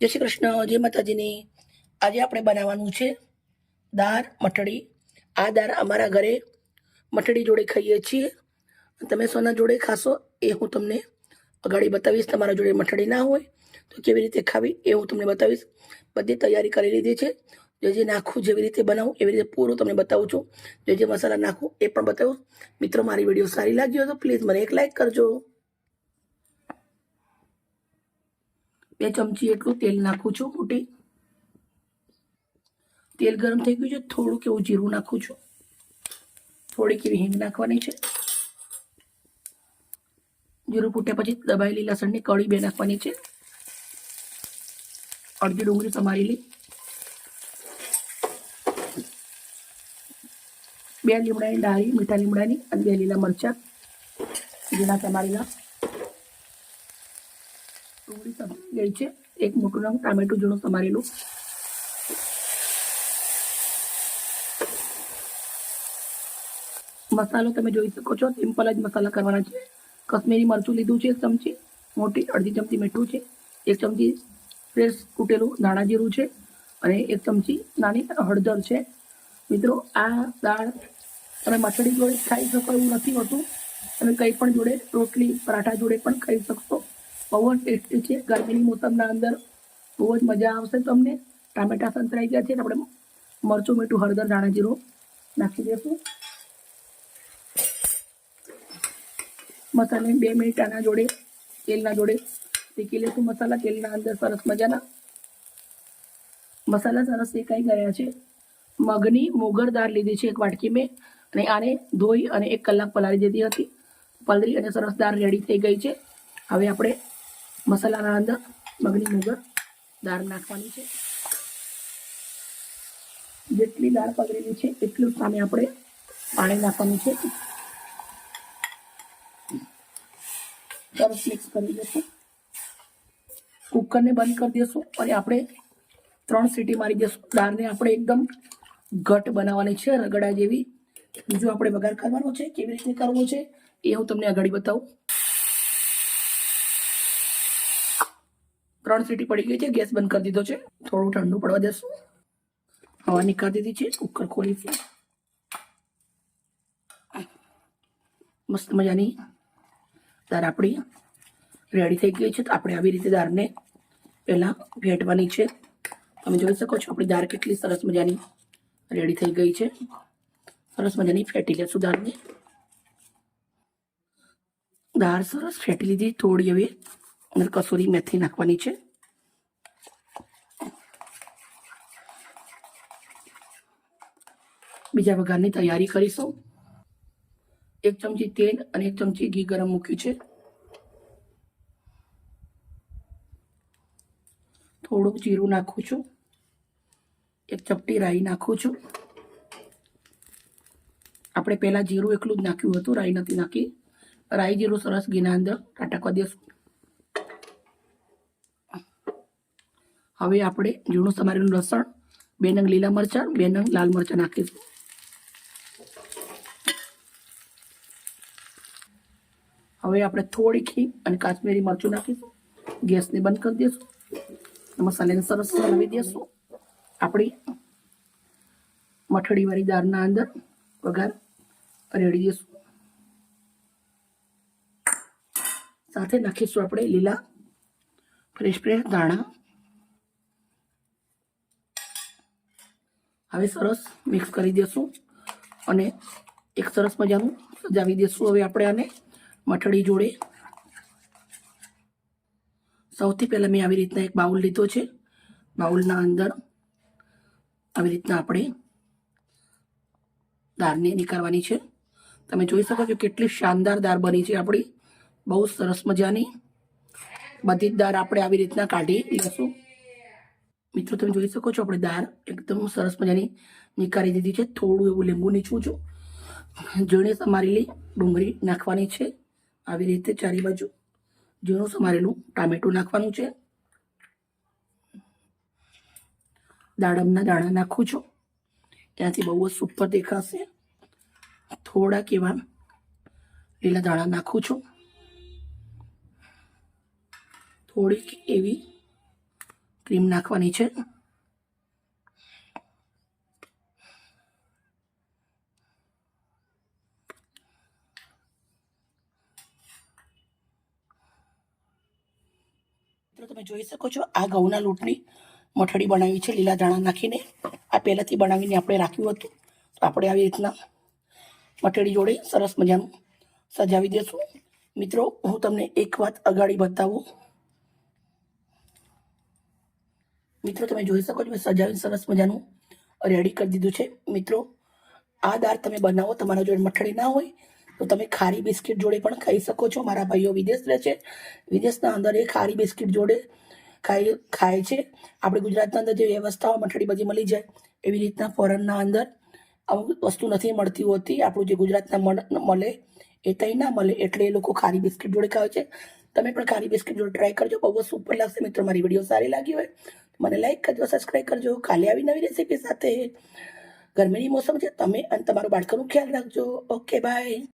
જય શ્રી કૃષ્ણ, જય માતાજીની. આજે આપણે બનાવવાનું છે દાળ મઠડી આ દાળ અમારા ઘરે મઠડી જોડે ખાઈએ છીએ. તમે સોના જોડે ખાશો એ હું તમને અગાડી બતાવીશ. તમારા જોડે મઠડી ના હોય તો કેવી રીતે ખાવી એ હું તમને બતાવીશ. બધી તૈયારી કરી લીધી છે. જે જે નાખું જેવી રીતે બનાવું, એવી રીતે પૂરું તમને બતાવું છું. જે જે મસાલા નાખું એ પણ બતાવું. મિત્રો, મારી વીડિયો સારી લાગી હોય તો પ્લીઝ મને એક લાઈક કરજો. બે ચમચી એટલું તેલ નાખું છું મોટી. તેલ ગરમ થઈ ગયું છે, થોડુંક એવું જીરું નાખું છું. થોડીક એવી હિંગ નાખવાની છે. જીરું ફૂટ્યા પછી દબાયેલી લસણની કળી બે નાખવાની છે. અડધી ડુંગળી સમારેલી બે લીમડાની ડાળી, મીઠા લીમડાની અને બે લીલા મરચાં ઝીણા સમારેલા ડુંગળી સમારી ગઈ છે. એક મોટું રંગ ટામેટું ઝીણું સમારેલું. મસાલો તમે જોઈ શકો છો. સિમ્પલ જ મસાલા કરવાના છે. કશ્મીરી મરચું લીધું છે ચમચી. મોટી અડધી ચમચી મીઠું છે. એક ચમચી ફ્રેશ કૂટેલું ધાણા જીરું છે અને એક ચમચી નાની હળદર છે. મિત્રો, આ દાળ તમે મછડી જોડે ખાઈ શકો એવું નથી હોતું. તમે કંઈ પણ જોડે રોટલી, પરાઠા જોડે પણ ખાઈ શકશો. જ ટેસ્ટી છે, ગરમીની મોસમના અંદર બહુ જ મજા આવશે તમને. ટામેટા સંતરાઈ ગયા છે, આપણે મરચું, મીઠું, હળદર, ધાણા જીરું નાખી દઈશું મસાલાને બે મિનિટ આના જોડે, તેલના જોડે શેકી લેશું મસાલા. તેલના અંદર સરસ મજાના મસાલા સરસ શેકાઈ ગયા છે. મગની મોગર દાળ લીધી છે એક વાટકી મેં. અને આને ધોઈ અને એક કલાક પલાળી દીધી હતી. પલળી અને સરસ દાળ રેડી થઈ ગઈ છે. હવે આપણે મસાલાના અંદર મગની મોગર, દાળ નાખવાની છે. જેટલી દાળ પગરેલી છે, એટલું સામે આપણે પાણી નાખવાનું છે. સરસ મિક્સ કરી દઈશું કુકરને બંધ કરી દેશું અને આપણે ત્રણ સીટી મારી દઈશું દાળને આપણે એકદમ ઘટ બનાવવાની છે, રગડા જેવી. બીજું આપણે વઘાર કરવાનો છે, કેવી રીતે કરવો છે, એ હું તમને આગળ બતાવું. ત્રણ સીટી પડી ગઈ છે, ગેસ બંધ કરી દીધો છે. થોડું ઠંડુ પડવા દેશું. હવા નીકાળી દીધી છે કુકર ખોલીશું મસ્ત મજાની દાળ આપણી રેડી થઈ ગઈ છે. તો આપણે આવી રીતે દાળને પહેલાં ભેટવાની છે. તમે જોઈ શકો છો, આપણી દાળ કેટલી સરસ મજાની રેડી થઈ ગઈ છે. સરસ મજાની ફેટી લેશું દાળને. દાળ સરસ ફેટી લીધી, થોડી હવે અંદર કસૂરી મેથી નાખવાની છે. બીજા વઘારની તૈયારી કરીશું. એક ચમચી તેલ અને એક ચમચી ઘી ગરમ મૂક્યું છે. થોડુંક જીરું નાખું છું. એક ચપટી રાઈ નાખું છું. આપણે પહેલાં જીરું એકલું જ નાખ્યું હતું, રાઈ નથી નાખી. રાઈ જીરું સરસ ઘીના અંદર ટાટકવા દઈશું હવે આપણે ઝીણું સમારેલું લસણ, બે નંગ લીલા મરચાં, બે નંગ લાલ મરચાં નાખીશું. હવે આપણે થોડી ઘી અને કાશ્મીરી મરચું નાખીશું. ગેસને બંધ કરી દઈશું મસાલાને સરસ હલાવી દઈશું આપણી મઠડીવાળી દાળના અંદર વઘાર રેડી દઈશું સાથે નાખીશું આપણે લીલા ફ્રેશ ફ્રેશ દાણા હવે સરસ મિક્સ કરી દઈશું અને એક સરસ મજાનું સજાવી દઈશું હવે આપણે આને મઠડી જોડે. સૌથી પહેલાં મેં આવી રીતના એક બાઉલ લીધો છે. બાઉલના અંદર આવી રીતના આપણે દાળને નીકાળવાની છે. તમે જોઈ શકો છો કેટલી શાનદાર દાળ બની છે આપણી. બહુ સરસ મજાની. બધી જ દાળ આપણે આવી રીતના કાઢી લઈશું મિત્રો, તમે જોઈ શકો છો, આપણે દાળ એકદમ સરસ મજાની નિકાળી દીધી છે. થોડું એવું લીંબુ નીચું છું ઝીણી સમારેલી ડુંગળી નાખવાની છે. આવી રીતે ચારી બાજુ ઝીણું સમારેલું ટામેટું નાખવાનું છે. દાડમના દાણા નાખું છું. ત્યાંથી બહુ જ સુપર દેખાશે. થોડાક એવા લીલા દાણા નાખું છું. થોડીક એવી ક્રીમ નાખવાની છે. તમે જોઈ શકો છો, આ ઘઉંના લોટની મઠડી બનાવી છે, લીલા દાણા નાખીને. આ પહેલાંથી બનાવીને આપણે રાખ્યું હતું. તો આપણે આવી રીતના મઠડી જોડે સરસ મજાનું સજાવી દેશું. મિત્રો, હું તમને એક વાત અગાડી બતાવું. મિત્રો, તમે જોઈ શકો છો મેં સજાવીને સરસ મજાનું રેડી કરી દીધું છે. મિત્રો, આ દાળ તમે બનાવો, તમારા જોડે મઠડી ના હોય, તો તમે ખારી બિસ્કિટ જોડે પણ ખાઈ શકો છો. મારા ભાઈઓ વિદેશ રહે છે. વિદેશના અંદર એ ખારી બિસ્કિટ જોડે ખાઈ, ખાય છે. આપણે ગુજરાતના અંદર જે વ્યવસ્થાઓ મઠડી બધી મળી જાય, એવી રીતના ફોરેનના અંદર અમુક વસ્તુ નથી મળતી હોતી. આપણું જે ગુજરાતના મળ- એ તઈ ના મળે, એટલે એ લોકો ખારી બિસ્કિટ જોડે ખાય છે. તમે પણ ખારી બિસ્કિટ જોડે ટ્રાય કરજો. બહુ જ સુપર લાગશે. મિત્રો, મારી વીડિયો સારી લાગી હોય મને લાઈક કરજો સબસ્ક્રાઈબ કરજો. કાલે આવી નવી રેસીપી સાથે. ગરમીની મોસમ છે, તમે અને તમારું બાળકોનું ખ્યાલ રાખજો. Okay bye